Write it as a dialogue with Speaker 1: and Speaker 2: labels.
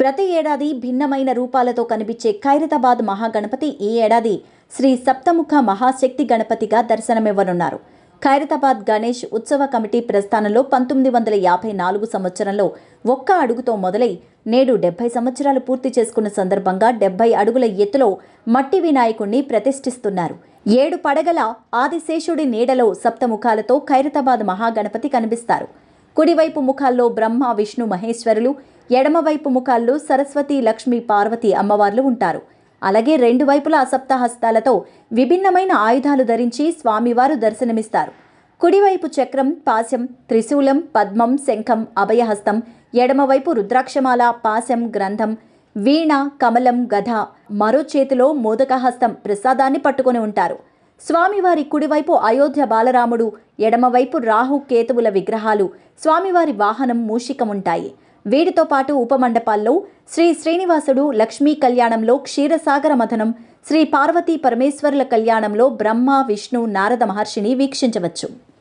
Speaker 1: ప్రతి ఏడాది భిన్నమైన రూపాలతో కనిపించే ఖైరతాబాద్ మహాగణపతి ఈ ఏడాది శ్రీ సప్తముఖ మహాశక్తి గణపతిగా దర్శనమివ్వనున్నారు. ఖైరతాబాద్ గణేష్ ఉత్సవ కమిటీ ప్రస్థానంలో పంతొమ్మిది వందల యాభై నాలుగు సంవత్సరంలో ఒక్క అడుగుతో మొదలై నేడు డెబ్బై సంవత్సరాలు పూర్తి చేసుకున్న సందర్భంగా డెబ్బై అడుగుల ఎత్తులో మట్టి వినాయకుణ్ణి ప్రతిష్ఠిస్తున్నారు. ఏడు పడగల ఆదిశేషుడి నీడలో సప్తముఖాలతో ఖైరతాబాద్ మహాగణపతి కనిపిస్తారు. కుడివైపు ముఖాల్లో బ్రహ్మ విష్ణు మహేశ్వరులు ఎడమవైపు ముఖాల్లో సరస్వతి లక్ష్మి పార్వతి అమ్మవార్లు ఉంటారు. అలాగే రెండు వైపులా సప్తహస్తాలతో విభిన్నమైన ఆయుధాలు ధరించి స్వామివారు దర్శనమిస్తారు. కుడివైపు చక్రం పాశం త్రిశూలం పద్మం శంఖం అభయహస్తం ఎడమవైపు రుద్రాక్షమాల పాశం గ్రంథం వీణ కమలం గధ మరో చేతిలో మోదకహస్తం ప్రసాదాన్ని పట్టుకొని ఉంటారు. స్వామివారి కుడివైపు అయోధ్య బాలరాముడు ఎడమవైపు రాహు కేతువుల విగ్రహాలు స్వామివారి వాహనం మూషికం ఉంటాయి వీటితో పాటు ఉపమండపాల్లో శ్రీ శ్రీనివాసుడు లక్ష్మీ కళ్యాణంలో క్షీరసాగర మథనం శ్రీ పార్వతీ పరమేశ్వరుల కళ్యాణంలో బ్రహ్మ విష్ణు నారద మహర్షిని వీక్షించవచ్చు.